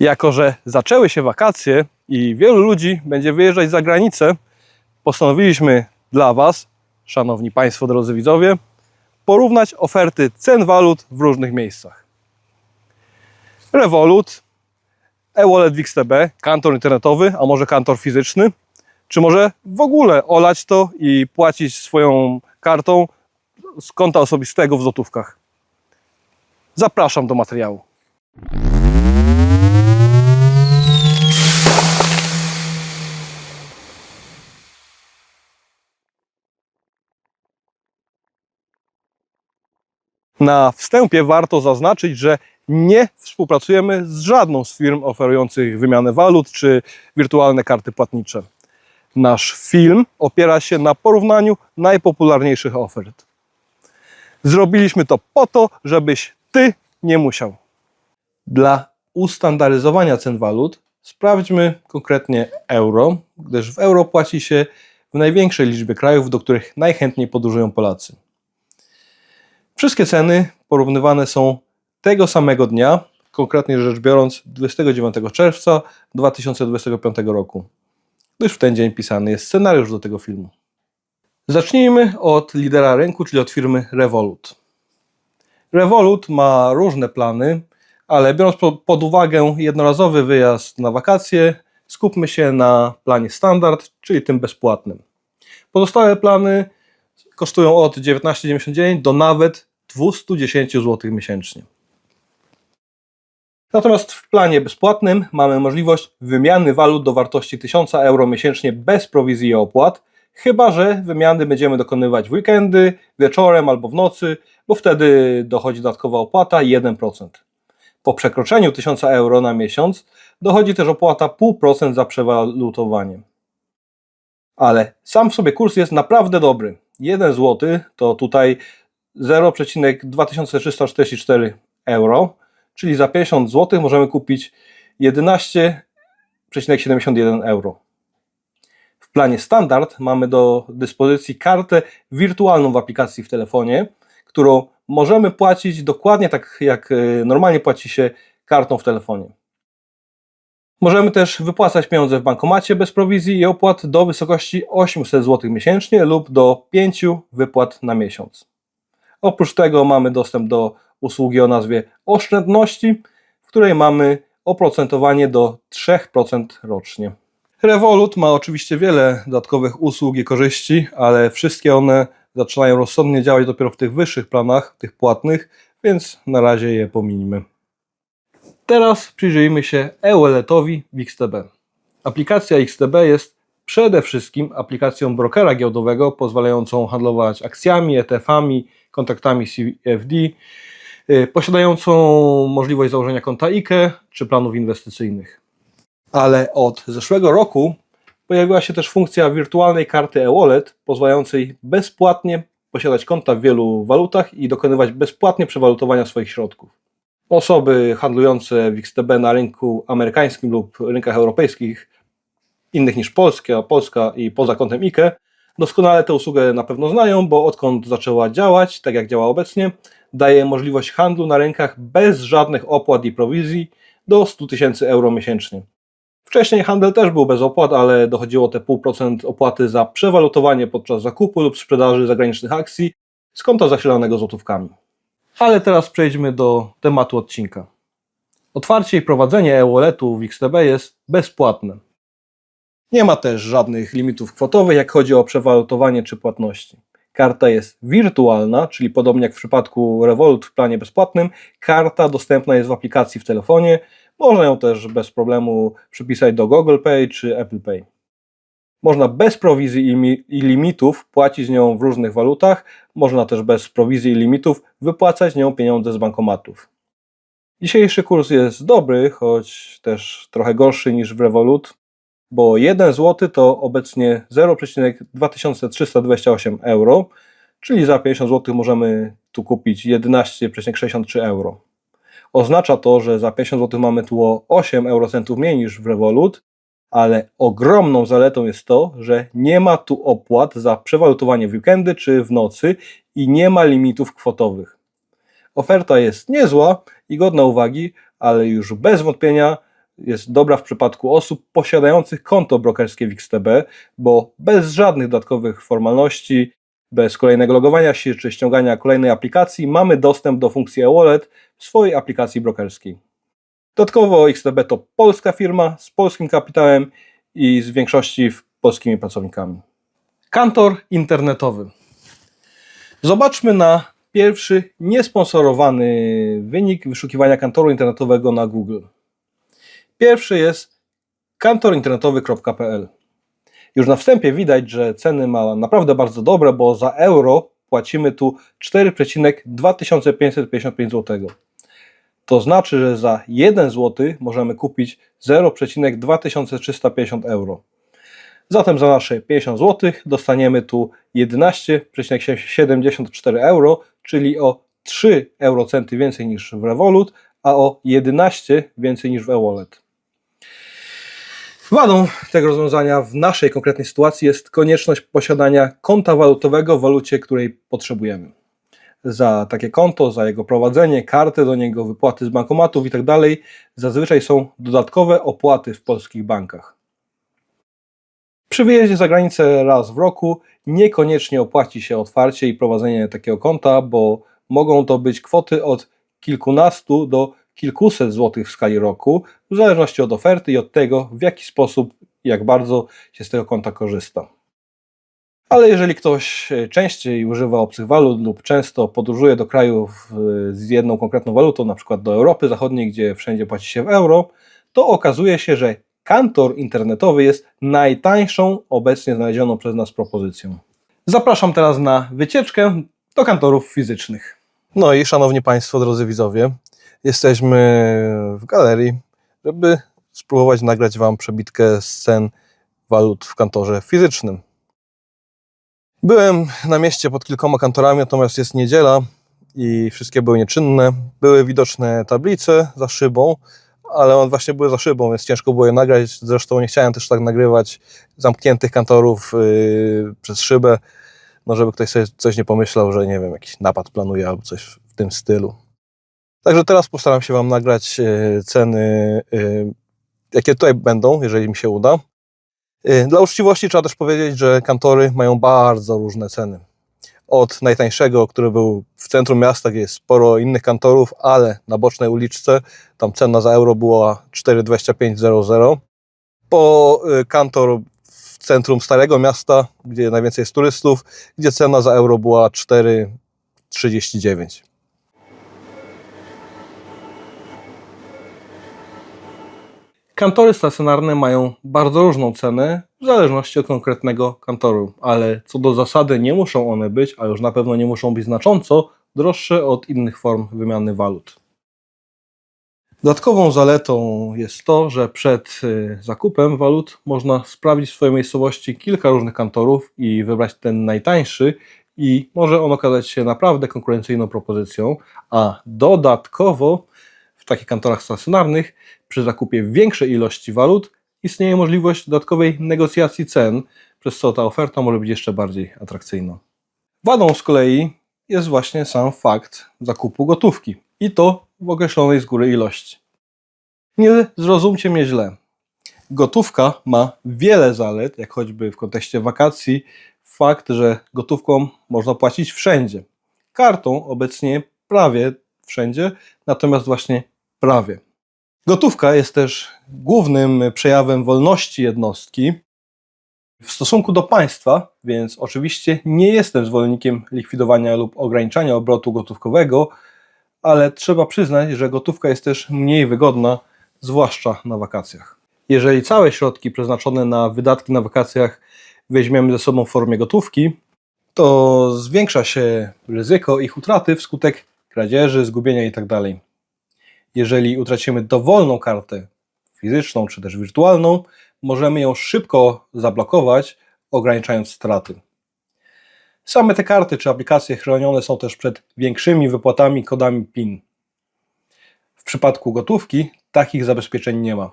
Jako, że zaczęły się wakacje i wielu ludzi będzie wyjeżdżać za granicę, postanowiliśmy dla Was, szanowni Państwo, drodzy widzowie, porównać oferty cen walut w różnych miejscach. Revolut, e-wallet XTB, kantor internetowy, a może kantor fizyczny, czy może w ogóle olać to i płacić swoją kartą z konta osobistego w złotówkach. Zapraszam do materiału. Na wstępie warto zaznaczyć, że nie współpracujemy z żadną z firm oferujących wymianę walut czy wirtualne karty płatnicze. Nasz film opiera się na porównaniu najpopularniejszych ofert. Zrobiliśmy to po to, żebyś ty nie musiał. Dla ustandaryzowania cen walut sprawdźmy konkretnie euro, gdyż w euro płaci się w największej liczbie krajów, do których najchętniej podróżują Polacy. Wszystkie ceny porównywane są tego samego dnia, konkretnie rzecz biorąc 29 czerwca 2025 roku, gdyż w ten dzień pisany jest scenariusz do tego filmu. Zacznijmy od lidera rynku, czyli od firmy Revolut. Revolut ma różne plany, ale biorąc po- pod uwagę jednorazowy wyjazd na wakacje, skupmy się na planie standard, czyli tym bezpłatnym. Pozostałe plany kosztują od 19,99 do nawet 210 zł miesięcznie. Natomiast w planie bezpłatnym mamy możliwość wymiany walut do wartości 1000 euro miesięcznie bez prowizji i opłat, chyba że wymiany będziemy dokonywać w weekendy, wieczorem albo w nocy, bo wtedy dochodzi dodatkowa opłata 1%. Po przekroczeniu 1000 euro na miesiąc dochodzi też opłata 0,5% za przewalutowanie. Ale sam w sobie kurs jest naprawdę dobry. 1 zł to tutaj 0,2344 euro, czyli za 50 zł możemy kupić 11,71 euro. W planie standard mamy do dyspozycji kartę wirtualną w aplikacji w telefonie, którą możemy płacić dokładnie tak jak y, normalnie płaci się kartą w telefonie. Możemy też wypłacać pieniądze w bankomacie bez prowizji i opłat do wysokości 800 zł miesięcznie lub do 5 wypłat na miesiąc. Oprócz tego mamy dostęp do usługi o nazwie oszczędności, w której mamy oprocentowanie do 3% rocznie. Revolut ma oczywiście wiele dodatkowych usług i korzyści, ale wszystkie one zaczynają rozsądnie działać dopiero w tych wyższych planach, tych płatnych, więc na razie je pominimy. Teraz przyjrzyjmy się e-walletowi w XTB. Aplikacja XTB jest przede wszystkim aplikacją brokera giełdowego pozwalającą handlować akcjami, ETF-ami, kontraktami CFD, yy, posiadającą możliwość założenia konta IKE czy planów inwestycyjnych. Ale od zeszłego roku pojawiła się też funkcja wirtualnej karty e-wallet, pozwalającej bezpłatnie posiadać konta w wielu walutach i dokonywać bezpłatnie przewalutowania swoich środków. Osoby handlujące w XTB na rynku amerykańskim lub rynkach europejskich, innych niż Polska, Polska i poza kątem IKE, doskonale tę usługę na pewno znają, bo odkąd zaczęła działać, tak jak działa obecnie, daje możliwość handlu na rynkach bez żadnych opłat i prowizji do 100 tysięcy euro miesięcznie. Wcześniej handel też był bez opłat, ale dochodziło te 0,5% opłaty za przewalutowanie podczas zakupu lub sprzedaży zagranicznych akcji z konta zasilanego złotówkami. Ale teraz przejdźmy do tematu odcinka. Otwarcie i prowadzenie e-walletu w XTB jest bezpłatne. Nie ma też żadnych limitów kwotowych, jak chodzi o przewalutowanie czy płatności. Karta jest wirtualna, czyli podobnie jak w przypadku Revolut w planie bezpłatnym, karta dostępna jest w aplikacji w telefonie. Można ją też bez problemu przypisać do Google Pay czy Apple Pay. Można bez prowizji i mi- i limitów płacić nią w różnych walutach, można też bez prowizji i limitów wypłacać nią pieniądze z bankomatów. Dzisiejszy kurs jest dobry, choć też trochę gorszy niż w Revolut, bo 1 zł to obecnie 0,2328 euro, czyli za 50 zł możemy tu kupić 11,63 euro. Oznacza to, że za 50 zł mamy tu o 8 eurocentów mniej niż w Revolut, ale ogromną zaletą jest to, że nie ma tu opłat za przewalutowanie w weekendy czy w nocy i nie ma limitów kwotowych. Oferta jest niezła i godna uwagi, ale już bez wątpienia jest dobra w przypadku osób posiadających konto brokerskie w XTB, bo bez żadnych dodatkowych formalności, bez kolejnego logowania się czy ściągania kolejnej aplikacji mamy dostęp do funkcji e-wallet w swojej aplikacji brokerskiej. Dodatkowo XTB to polska firma z polskim kapitałem i z większości polskimi pracownikami. Kantor internetowy. Zobaczmy na pierwszy niesponsorowany wynik wyszukiwania kantoru internetowego na Google. Pierwszy jest kantorinternetowy.pl. Już na wstępie widać, że ceny ma naprawdę bardzo dobre, bo za euro płacimy tu 4,2555 zł. To znaczy, że za 1 zł możemy kupić 0,2350 euro. Zatem za nasze 50 zł dostaniemy tu 11,74 euro, czyli o 3 eurocenty więcej niż w Revolut, a o 11 więcej niż w e-wallet. Wadą tego rozwiązania w naszej konkretnej sytuacji jest konieczność posiadania konta walutowego w walucie, której potrzebujemy. Za takie konto, za jego prowadzenie, kartę do niego, wypłaty z bankomatów itd. zazwyczaj są dodatkowe opłaty w polskich bankach. Przy wyjeździe za granicę raz w roku niekoniecznie opłaci się otwarcie i prowadzenie takiego konta, bo mogą to być kwoty od kilkunastu do kilkuset złotych w skali roku, w zależności od oferty i od tego, w jaki sposób jak bardzo się z tego konta korzysta. Ale jeżeli ktoś częściej używa obcych walut lub często podróżuje do krajów z jedną konkretną walutą, na przykład do Europy Zachodniej, gdzie wszędzie płaci się w euro, to okazuje się, że kantor internetowy jest najtańszą obecnie znalezioną przez nas propozycją. Zapraszam teraz na wycieczkę do kantorów fizycznych. No i szanowni Państwo, drodzy widzowie, jesteśmy w galerii, żeby spróbować nagrać Wam przebitkę z cen walut w kantorze fizycznym. Byłem na mieście pod kilkoma kantorami, natomiast jest niedziela i wszystkie były nieczynne. Były widoczne tablice za szybą, ale one właśnie były za szybą, więc ciężko było je nagrać. Zresztą nie chciałem też tak nagrywać zamkniętych kantorów yy, przez szybę, no żeby ktoś sobie coś nie pomyślał, że nie wiem, jakiś napad planuje albo coś w tym stylu. Także teraz postaram się Wam nagrać yy, ceny, yy, jakie tutaj będą, jeżeli mi się uda. Yy, Dla uczciwości trzeba też powiedzieć, że kantory mają bardzo różne ceny. Od najtańszego, który był w centrum miasta, gdzie jest sporo innych kantorów, ale na bocznej uliczce, tam cena za euro była 4,2500. Po kantor w centrum Starego Miasta, gdzie najwięcej jest turystów, gdzie cena za euro była 4,39. Kantory stacjonarne mają bardzo różną cenę w zależności od konkretnego kantoru, ale co do zasady nie muszą one być, a już na pewno nie muszą być znacząco droższe od innych form wymiany walut. Dodatkową zaletą jest to, że przed y, zakupem walut można sprawdzić w swojej miejscowości kilka różnych kantorów i wybrać ten najtańszy i może on okazać się naprawdę konkurencyjną propozycją, a dodatkowo w takich kantorach stacjonarnych przy zakupie większej ilości walut istnieje możliwość dodatkowej negocjacji cen, przez co ta oferta może być jeszcze bardziej atrakcyjna. Wadą z kolei jest właśnie sam fakt zakupu gotówki i to w określonej z góry ilości. Nie zrozumcie mnie źle. Gotówka ma wiele zalet, jak choćby w kontekście wakacji, fakt, że gotówką można płacić wszędzie. Kartą obecnie prawie wszędzie, natomiast właśnie prawie. Gotówka jest też głównym przejawem wolności jednostki w stosunku do państwa, więc oczywiście nie jestem zwolennikiem likwidowania lub ograniczania obrotu gotówkowego, ale trzeba przyznać, że gotówka jest też mniej wygodna, zwłaszcza na wakacjach. Jeżeli całe środki przeznaczone na wydatki na wakacjach weźmiemy ze sobą w formie gotówki, to zwiększa się ryzyko ich utraty wskutek kradzieży, zgubienia itd jeżeli utracimy dowolną kartę fizyczną czy też wirtualną, możemy ją szybko zablokować, ograniczając straty. Same te karty czy aplikacje chronione są też przed większymi wypłatami kodami PIN. W przypadku gotówki takich zabezpieczeń nie ma.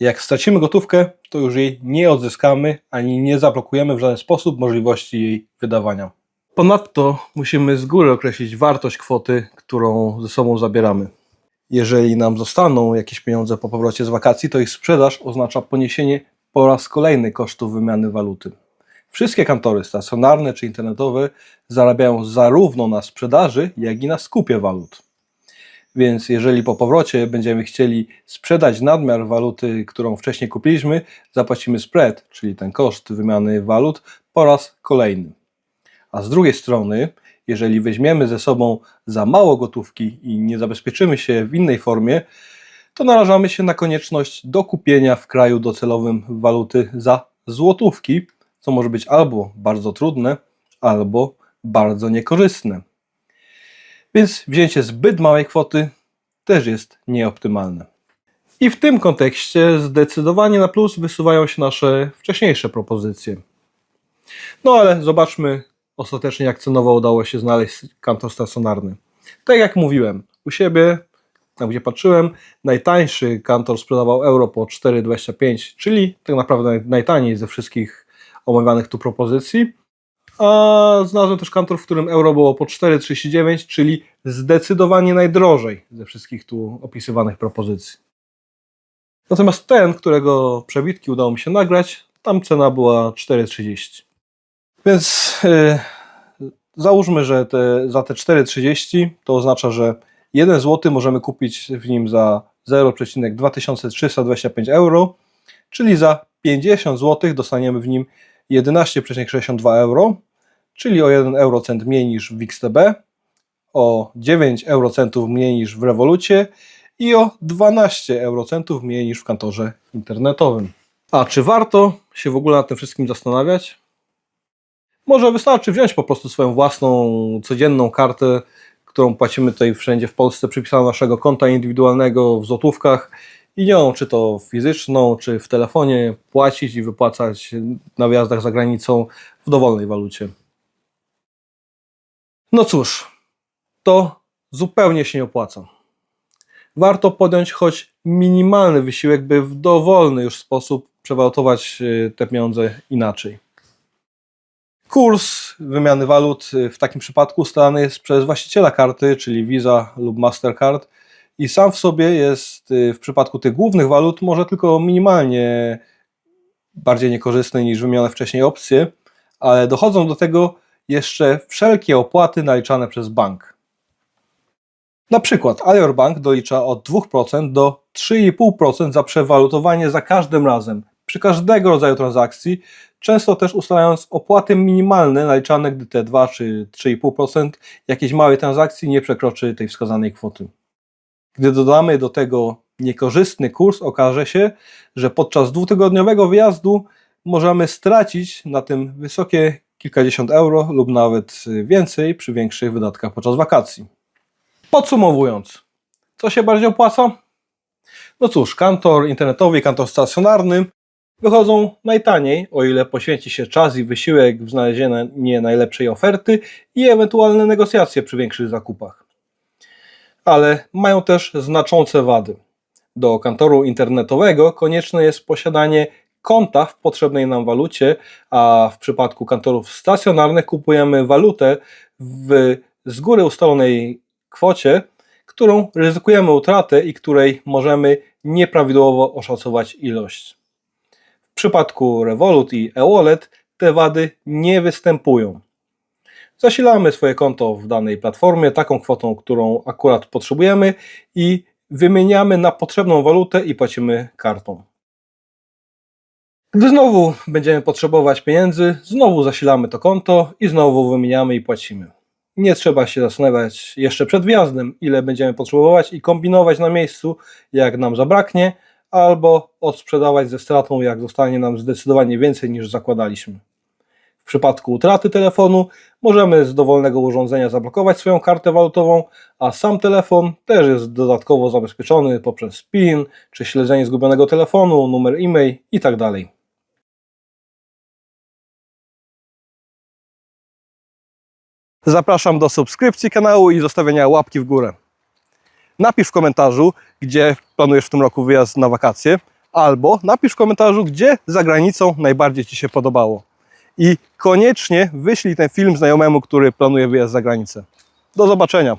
Jak stracimy gotówkę, to już jej nie odzyskamy ani nie zablokujemy w żaden sposób możliwości jej wydawania. Ponadto musimy z góry określić wartość kwoty, którą ze sobą zabieramy. Jeżeli nam zostaną jakieś pieniądze po powrocie z wakacji, to ich sprzedaż oznacza poniesienie po raz kolejny kosztów wymiany waluty. Wszystkie kantory stacjonarne czy internetowe zarabiają zarówno na sprzedaży, jak i na skupie walut. Więc jeżeli po powrocie będziemy chcieli sprzedać nadmiar waluty, którą wcześniej kupiliśmy, zapłacimy spread, czyli ten koszt wymiany walut, po raz kolejny. A z drugiej strony, jeżeli weźmiemy ze sobą za mało gotówki i nie zabezpieczymy się w innej formie, to narażamy się na konieczność dokupienia w kraju docelowym waluty za złotówki, co może być albo bardzo trudne, albo bardzo niekorzystne. Więc wzięcie zbyt małej kwoty też jest nieoptymalne. I w tym kontekście zdecydowanie na plus wysuwają się nasze wcześniejsze propozycje. No ale zobaczmy ostatecznie, jak cenowo udało się znaleźć kantor stacjonarny. Tak jak mówiłem, u siebie, tam gdzie patrzyłem, najtańszy kantor sprzedawał euro po 4,25, czyli tak naprawdę najtaniej ze wszystkich omawianych tu propozycji. A znalazłem też kantor, w którym euro było po 4,39, czyli zdecydowanie najdrożej ze wszystkich tu opisywanych propozycji. Natomiast ten, którego przebitki udało mi się nagrać, tam cena była 4,30. Więc yy, załóżmy, że te, za te 4,30 to oznacza, że 1 zł możemy kupić w nim za 0,2325 euro, czyli za 50 zł dostaniemy w nim 11,62 euro, czyli o 1 eurocent mniej niż w XTB, o 9 eurocentów mniej niż w rewolucie i o 12 eurocentów mniej niż w kantorze internetowym. A czy warto się w ogóle nad tym wszystkim zastanawiać? Może wystarczy wziąć po prostu swoją własną, codzienną kartę, którą płacimy tutaj wszędzie w Polsce, przypisaną naszego konta indywidualnego w złotówkach i nią, czy to fizyczną, czy w telefonie, płacić i wypłacać na wjazdach za granicą w dowolnej walucie. No cóż, to zupełnie się nie opłaca. Warto podjąć choć minimalny wysiłek, by w dowolny już sposób przewalutować y, te pieniądze inaczej. Kurs wymiany walut y, w takim przypadku ustalany jest przez właściciela karty, czyli Visa lub Mastercard i sam w sobie jest y, w przypadku tych głównych walut może tylko minimalnie bardziej niekorzystny niż wymienione wcześniej opcje, ale dochodzą do tego jeszcze wszelkie opłaty naliczane przez bank. Na przykład Alior Bank dolicza od 2% do 3,5% za przewalutowanie za każdym razem, przy każdego rodzaju transakcji, często też ustalając opłaty minimalne naliczane, gdy te 2 czy 3,5% jakiejś małej transakcji nie przekroczy tej wskazanej kwoty. Gdy dodamy do tego niekorzystny kurs, okaże się, że podczas dwutygodniowego wyjazdu możemy stracić na tym wysokie kilkadziesiąt euro lub nawet więcej przy większych wydatkach podczas wakacji. Podsumowując, co się bardziej opłaca? No cóż, kantor internetowy kantor stacjonarny wychodzą najtaniej, o ile poświęci się czas i wysiłek w znalezienie najlepszej oferty i ewentualne negocjacje przy większych zakupach. Ale mają też znaczące wady. Do kantoru internetowego konieczne jest posiadanie konta w potrzebnej nam walucie, a w przypadku kantorów stacjonarnych kupujemy walutę w z góry ustalonej kwocie, którą ryzykujemy utratę i której możemy nieprawidłowo oszacować ilość. W przypadku Revolut i e-wallet te wady nie występują. Zasilamy swoje konto w danej platformie taką kwotą, którą akurat potrzebujemy i wymieniamy na potrzebną walutę i płacimy kartą. Gdy znowu będziemy potrzebować pieniędzy, znowu zasilamy to konto i znowu wymieniamy i płacimy. Nie trzeba się zastanawiać jeszcze przed wjazdem, ile będziemy potrzebować i kombinować na miejscu, jak nam zabraknie, albo odsprzedawać ze stratą, jak zostanie nam zdecydowanie więcej niż zakładaliśmy. W przypadku utraty telefonu możemy z dowolnego urządzenia zablokować swoją kartę walutową, a sam telefon też jest dodatkowo zabezpieczony poprzez PIN czy śledzenie zgubionego telefonu, numer e-mail itd. Zapraszam do subskrypcji kanału i zostawienia łapki w górę. Napisz w komentarzu, gdzie planujesz w tym roku wyjazd na wakacje, albo napisz w komentarzu, gdzie za granicą najbardziej Ci się podobało. I koniecznie wyślij ten film znajomemu, który planuje wyjazd za granicę. Do zobaczenia.